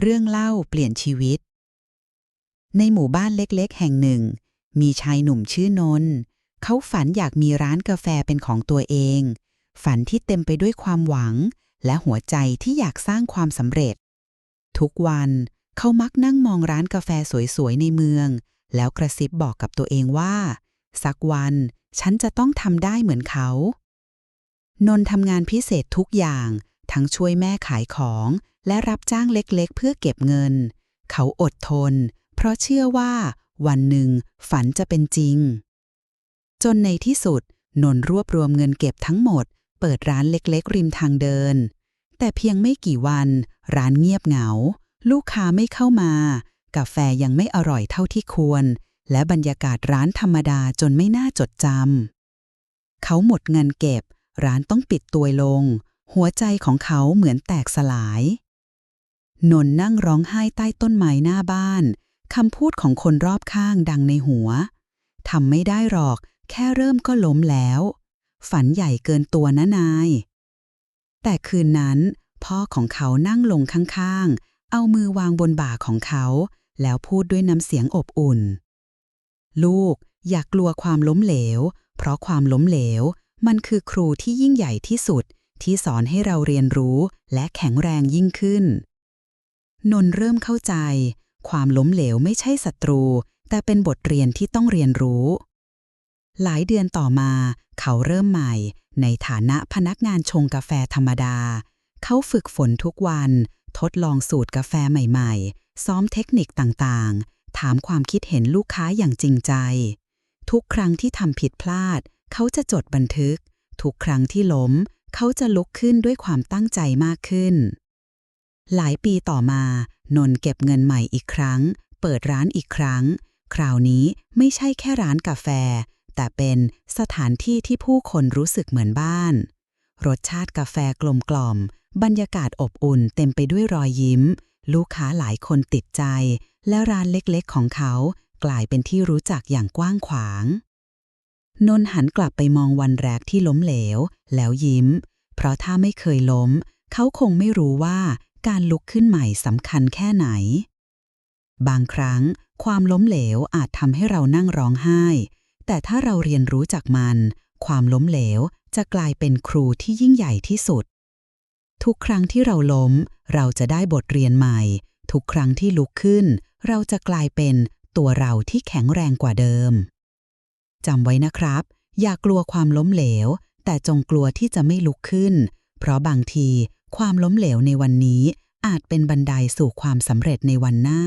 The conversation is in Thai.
เรื่องเล่าเปลี่ยนชีวิต ในหมู่บ้านเล็กๆ แห่งหนึ่ง มีชายหนุ่มชื่อนน เขาฝันอยากมีร้านกาแฟเป็นของตัวเอง ฝันที่เต็มไปด้วยความหวัง และหัวใจที่อยากสร้างความสำเร็จ ทุกวันเขามักนั่งมองร้านกาแฟสวยๆ ในเมือง แล้วกระซิบบอกกับตัวเองว่า สักวันฉันจะต้องทำได้เหมือนเขา นนทำงานพิเศษทุกอย่าง ทั้งช่วยแม่ขายของและรับจ้างเล็กๆ เพื่อเก็บเงิน เขาอดทน เพราะเชื่อว่า วันหนึ่งฝันจะเป็นจริง จนในที่สุด นนท์รวบรวมเงินเก็บทั้งหมด เปิดร้านเล็กๆ ริมทางเดิน แต่เพียงไม่กี่วัน ร้านเงียบเหงา ลูกค้าไม่เข้ามา กาแฟยังไม่อร่อยเท่าที่ควร และบรรยากาศร้านธรรมดาจนไม่น่าจดจำเขาหมดเงินเก็บ ร้านต้องปิดตัวลง หัวใจของเขาเหมือนแตกสลาย นนท์นั่งร้องไห้ใต้ต้นไม้หน้าบ้าน คำพูดของคนรอบข้างดังในหัว ทำไม่ได้หรอก แค่เริ่มก็ล้มแล้ว ฝันใหญ่เกินตัวนะนาย แต่คืนนั้น พ่อของเขานั่งลงข้างๆ เอามือวางบนบ่าของเขา แล้วพูดด้วยน้ำเสียงอบอุ่น ลูกอย่ากลัวความล้มเหลว เพราะความล้มเหลว มันคือครูที่ยิ่งใหญ่ที่สุด ที่สอนให้เราเรียนรู้และแข็งแรงยิ่งขึ้น นนท์เริ่มเข้าใจ ความล้มเหลวไม่ใช่ศัตรู แต่เป็นบทเรียนที่ต้องเรียนรู้ หลายเดือนต่อมา เขาเริ่มใหม่ ในฐานะพนักงานชงกาแฟธรรมดา เขาฝึกฝนทุกวัน ทดลองสูตรกาแฟใหม่ๆ ซ้อมเทคนิคต่างๆ ถามความคิดเห็นลูกค้าอย่างจริงใจ ทุกครั้งที่ทำผิดพลาด เขาจะจดบันทึก ทุกครั้งที่ล้ม เขาจะลุกขึ้นด้วยความตั้งใจมากขึ้น หลายปีต่อมา นนท์เก็บเงินใหม่อีกครั้ง เปิดร้านอีกครั้ง คราวนี้ไม่ใช่แค่ร้านกาแฟ แต่เป็นสถานที่ที่ผู้คนรู้สึกเหมือนบ้าน รสชาติกาแฟกลมกล่อม บรรยากาศอบอุ่นเต็มไปด้วยรอยยิ้ม ลูกค้าหลายคนติดใจ และร้านเล็กๆของเขากลายเป็นที่รู้จักอย่างกว้างขวาง นนหันกลับไปมองวันแรกที่ล้มเหลว แล้วยิ้ม เพราะถ้าไม่เคยล้ม เขาคงไม่รู้ว่าการลุกขึ้นใหม่สำคัญแค่ไหน บางครั้ง ความล้มเหลวอาจทำให้เรานั่งร้องไห้ แต่ถ้าเราเรียนรู้จากมัน ความล้มเหลวจะกลายเป็นครูที่ยิ่งใหญ่ที่สุด ทุกครั้งที่เราล้ม เราจะได้บทเรียนใหม่ ทุกครั้งที่ลุกขึ้น เราจะกลายเป็นตัวเราที่แข็งแรงกว่าเดิม จำไว้นะครับ อย่ากลัวความล้มเหลว แต่จงกลัวที่จะไม่ลุกขึ้น เพราะบางทีความล้มเหลวในวันนี้อาจเป็นบันไดสู่ความสำเร็จในวันหน้า